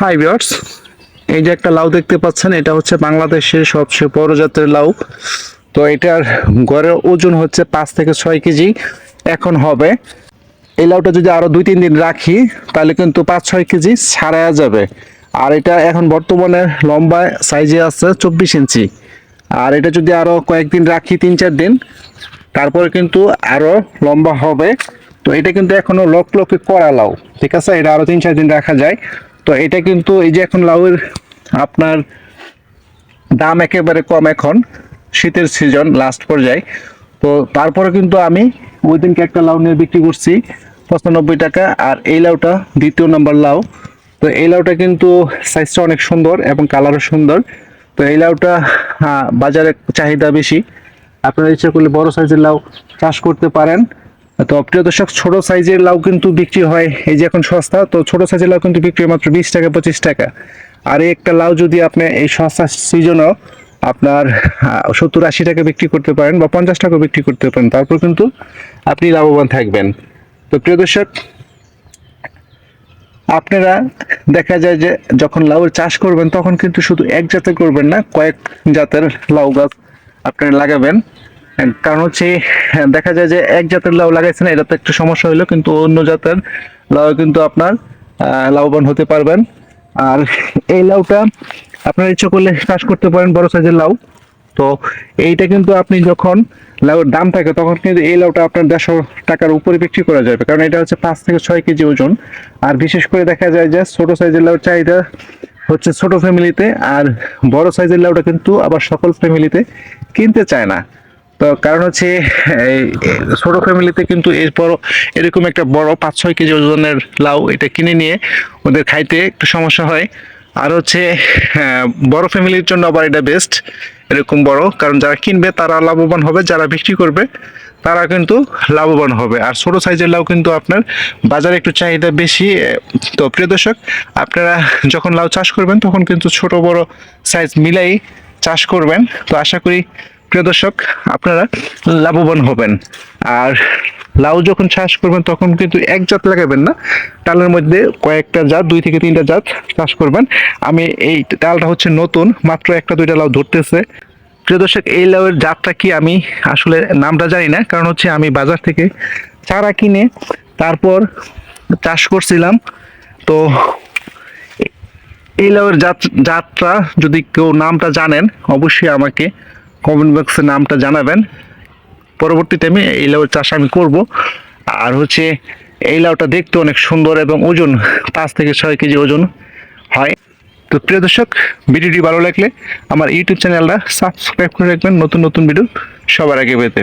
Hi viewers এই যে একটা লাউ দেখতে পাচ্ছেন, এটা হচ্ছে বাংলাদেশের সবচেয়ে বড় জাতের লাউ। তো এটার গড়ের ওজন হচ্ছে পাঁচ থেকে ছয় কেজি। এখন হবে, এই লাউটা যদি আরও দুই, তিন দিন রাখি, তাহলে কিন্তু পাঁচ, ছয় কেজি ছাড়া যাবে। আর এটা এখন বর্তমানে লম্বা সাইজে আছে চব্বিশ ইঞ্চি। আর এটা যদি আরও কয়েকদিন রাখি, তিন, চার দিন, তারপরে কিন্তু আরও লম্বা হবে। তো এটা কিন্তু এখনও লক লকে করা লাউ, ঠিক আছে? এটা আরও তিন, চার দিন রাখা যায়। তো এটা কিন্তু এই যে এখন লাউয়ের আপনার দাম একেবারে কম এখন, শীতের সিজন লাস্ট পর্যায়ে। তো তারপরে কিন্তু আমি ওই দিনকে একটা লাউ নিয়ে বিক্রি করছি, পঁচানব্বই টাকা, আর এই লাউটা দ্বিতীয় নাম্বার লাউ। তো এই লাউটা কিন্তু সাইজটা অনেক সুন্দর এবং কালারও সুন্দর। তো এই লাউটা বাজারে চাহিদা বেশি। আপনারা ইচ্ছা করলে বড় সাইজের লাউ চাষ করতে পারেন। তো প্রিয় দর্শক, ছোট সাইজের লাউ কিন্তু বিক্রি হয়। এই যে এখন সস্তা, তো ছোট সাইজের লাউ কিন্তু বিক্রি মাত্র বিশ টাকা, পঁচিশ টাকা। আর এই একটা লাউ যদি আপনি এই সস্তা সিজনও আপনার সত্তর আশি টাকা বিক্রি করতে পারেন বা পঞ্চাশ টাকা বিক্রি করতে পারেন, তারপর কিন্তু আপনি লাভবান থাকবেন। তো প্রিয় দর্শক, আপনারা দেখা যায় যে যখন লাউয়ের চাষ করবেন, তখন কিন্তু শুধু এক জাতের করবেন না, কয়েক জাতের লাউ গাছ আপনারা লাগাবেন। কারণ হচ্ছে হ্যাঁ, দেখা যায় যে এক জাতের লাউ লাগাইছেন এটা তো একটু সমস্যা হলো কিন্তু অন্য জাতের লাউ কিন্তু আপনার লাভবান হতে পারবেন। আর এই লাউটা আপনার ইচ্ছে করলে চাষ করতে পারেন বড় সাইজের লাউ। তো এইটা কিন্তু আপনি যখন লাউয়ের দাম থাকে তখন কিন্তু এই লাউটা আপনার দেড়শো টাকার উপরে বিক্রি করা যাবে কারণ এটা হচ্ছে পাঁচ থেকে ছয় কেজি ওজন। আর বিশেষ করে দেখা যায় যে ছোট সাইজের লাউর চাহিদা হচ্ছে ছোট ফ্যামিলিতে আর বড় সাইজের লাউটা কিন্তু আবার সকল ফ্যামিলিতে কিনতে চায় না। তো কারণ হচ্ছে ছোট ফ্যামিলিতে কিন্তু বড় এরকম একটা বড় পাঁচ ছয় কেজি ওজনের লাউ এটা কিনে নিয়ে ওদের খাইতে একটু সমস্যা হয়। আর হচ্ছে হ্যাঁ, বড় ফ্যামিলির জন্য আবার এটা বেস্ট এরকম বড়। কারণ যারা কিনবে তারা লাভবান হবে যারা বিক্রি করবে তারা কিন্তু লাভবান হবে। আর ছোটো সাইজের লাউ কিন্তু আপনার বাজারে একটু চাহিদা বেশি তো প্রিয় দর্শক আপনারা যখন লাউ চাষ করবেন তখন কিন্তু ছোট বড় সাইজ মিলাই চাষ করবেন। তো আশা করি প্রিয় দর্শক, আপনারা লাভবান হবেন। আর লাউ যখন চাষ করবেন, তখন কিন্তু এক জাত লাগাবেন না। ডালের মধ্যে কয়েকটা জাত, দুই থেকে তিনটা জাত চাষ করবেন। আমি এই ডালটা হচ্ছে নতুন, মাত্র একটা দুইটা লাউ ধরতেছে। প্রিয় দর্শক, এই লাউয়ের জাতটা কি আমি আসলে নামটা জানি না, কারণ হচ্ছে আমি বাজার থেকে চারা কিনে তারপর চাষ করছিলাম। তো এই লাউয়ের জাত, জাতটা যদি কেউ নামটা জানেন, অবশ্যই আমাকে কমেন্ট বক্সে নামটা জানাবেন। পরবর্তীতে আমি এই লাউ চাষ আমি করব। আর হচ্ছে এই লাউটা দেখতে অনেক সুন্দর এবং ওজন পাঁচ থেকে ছয় কেজি ওজন হয়। তো প্রিয় দর্শক, ভিডিওটি ভালো লাগলে আমার ইউটিউব চ্যানেলটা সাবস্ক্রাইব করে রাখবেন। নতুন নতুন ভিডিও সবার আগে পেতে।